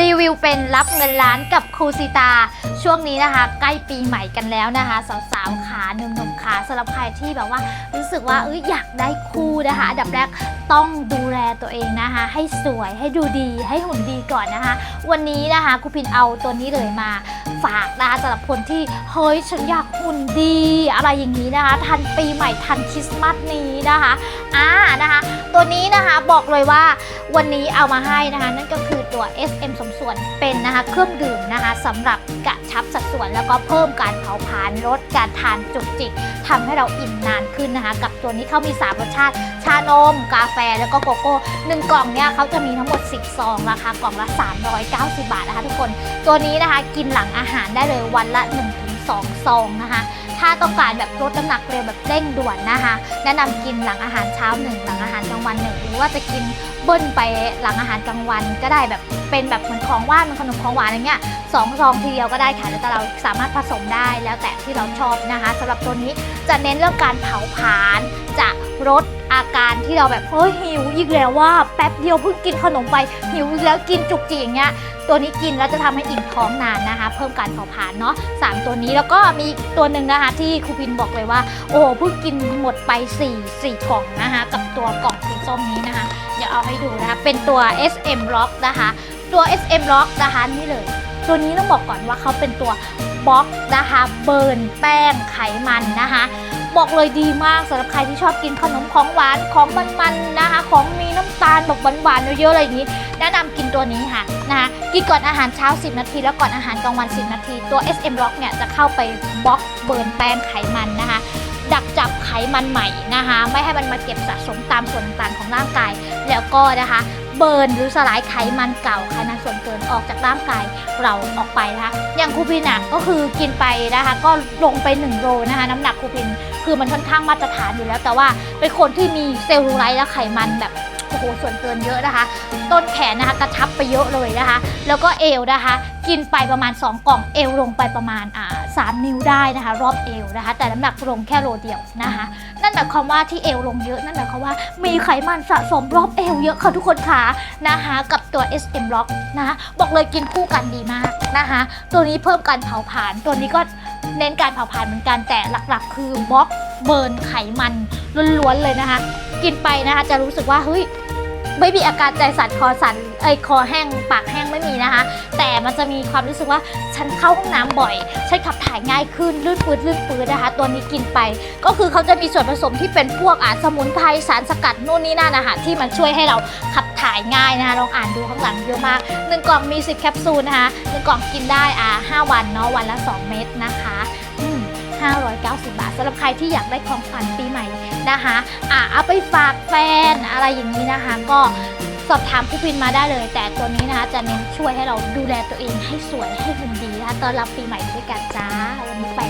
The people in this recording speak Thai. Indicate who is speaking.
Speaker 1: รีวิวเป็นรับเงินล้านกับครูสิตา ช่วงนี้นะคะ ใกล้ปีใหม่กันแล้วนะคะสาวๆขาหนุ่มๆขาสำหรับใครที่แบบว่า รู้สึกว่าเอยอยากได้คู่นะคะ อันดับแรกต้องดูแลตัวเองนะคะ ให้สวยให้ดูดีให้หุ่นดีก่อนนะคะ วันนี้นะคะครูพินเอาตัวนี้เลยมาฝากนะคะสำหรับคนที่เฮ้ยฉันอยากหุ่นดี อะไรอย่างนี้นะคะ ทันปีใหม่ทันคริสต์มาสนี้นะคะอ่านะคะ ตัวนี้นะคะบอกเลยว่า วันนี้เอามาให้นะคะ นั่นก็คือตัว SM สมส่วนเป็นนะคะเครื่องดื่มนะคะสำหรับกระชับสัดส่วนแล้วก็เพิ่มการเผาผลาญลดการทานจุกจิกทำให้เราอิ่มนานขึ้นนะคะ กับตัวนี้เขามี 3 รสชาติ ชานม กาแฟแล้วก็โกโก้หนึ่งกล่องเนี่ยเขาจะมีทั้งหมด 10 ซองราคากล่องละ 390 บาทนะคะทุกคน ตัวนี้นะคะกินหลังอาหารได้เลยวันละ 1-2 ซองนะคะ ถ้าต้องการแบบลดน้ำหนักเร็วแบบเร่งด่วนนะคะ แนะนำกินหลังอาหารเช้าหนึ่งหลังอาหารกลางวันหนึ่งหรือว่าจะกินเบิ้ลไปหลังอาหารกลางวัน ก็ได้แบบเป็นแบบเหมือนของว่านเหมันขนมของหวานอะไรเงี้ยสองซองทีเดียวก็ได้ค่ะแล้วแต่เราสามารถผสมได้แล้วแต่ที่เราชอบนะคะสำหรับตัวนี้จะเน้นเรื่องการเผาผลาญจะลดอาการที่เราแบบเฮ้ยหิวอีกแล้วว่าแป๊บเดียวเพิ่งกินขนมไปหิวแล้วกินจุกจิกอย่างเงี้ย ตัวนี้กินแล้วจะทำให้อิ่มท้องนานนะคะ เพิ่มการเผาผลาญเนาะสามตัวนี้แล้วก็มีตัวหนึ่งนะคะ ที่ครูพินบอกเลยว่า โอ้เพิ่งกินหมดไป4 4กล่องนะคะ กับตัวกล่องสีส้มนี้นะคะเดี๋ยวเอาให้ดูนะคะ เป็นตัว SM Lock นะคะ ตัว SM Lock นะคะนี่เลย ตัวนี้ต้องบอกก่อนว่าเขาเป็นตัวบล็อกนะคะ เบิร์นแป้งไขมันนะคะ บอกเลยดีมากสำหรับใครที่ชอบกินขนมของหวานของมันๆนะคะ ของมีน้ำตาลแบบหวานๆเยอะๆอะไรอย่างนี้ แนะนำกินตัวนี้ค่ะนะคะกินก่อนอาหารเช้า 10 นาที แล้วก่อนอาหารกลางวัน 10 นาที ตัว SM Rock เนี่ยจะเข้าไปบล็อกเบิร์นแป้งไขมันนะคะดักจับไขมันใหม่นะคะ ไม่ให้มันมาเก็บสะสมตามส่วนต่างๆของร่างกาย แล้วก็นะคะ เบิร์นหรือสลายไขมันเก่าไขมันส่วนเกินออกจากร่างกายเราออกไปนะคะอย่างครูพินอะก็คือกินไปนะคะ ก็ลงไป1โลนะคะน้ำหนักครูพินคือมันค่อนข้างมาตรฐานอยู่แล้ว แต่ว่าเป็นคนที่มีเซลลูไลท์และไขมันแบบโอ้โหส่วนเกินเยอะนะคะ ต้นแขนนะคะกระชับไปเยอะเลยนะคะ แล้วก็เอวนะคะ กินไปประมาณ 2 กล่องเอวลงไปประมาณอ่า สามนิ้วได้นะคะ รอบเอวนะคะ แต่น้ำหนักลงแค่โลเดียวนะคะ นั่นหมายความว่าที่เอวลงเยอะนั่นหมายความว่ามีไขมันสะสมรอบเอวเยอะค่ะทุกคนค่ะนะคะ กับตัว SM Lock นะคะบอกเลยกินคู่กันดีมากนะคะ ตัวนี้เพิ่มการเผาผลาญตัวนี้ก็เน้นการเผาผลาญเหมือนกันแต่หลักๆ คือบล็อกเบิร์นไขมันล้วนๆเลยนะคะ กินไปนะคะจะรู้สึกว่าเฮ้ย ไม่มีอาการใจสั่นคอสั่นเอ้ยคอแห้งปากแห้งไม่มีนะคะ แต่มันจะมีความรู้สึกว่าฉันเข้าห้องน้ำบ่อยฉันขับถ่ายง่ายขึ้นลื่นปืดลื่นปืดนะคะ ตัวนี้กินไป ก็คือเขาจะมีส่วนผสมที่เป็นพวกอาสมุนไพรสารสกัดนู่นนี่นั่นนะคะที่มันช่วยให้เราขับถ่ายง่ายนะคะลองอ่านดูข้างหลังเยอะมากหนึ่งกล่องมี 10 แคปซูลนะคะหนึ่งกล่องกินได้อ่า5วันเนาะวันละ 2 เม็ดนะคะอืม 590 บาทสำหรับใครที่อยากได้ของขวัญปีใหม่นะคะอะเอาไปฝากแฟนอะไรอย่างนี้นะคะ ก็สอบถามผู้พินมาได้เลย แต่ตัวนี้นะคะจะเน้นช่วยให้เราดูแลตัวเองให้สวยให้หุ่นดีนะคะตอนรับปีใหม่ด้วยกันจ้าวันนี้ไป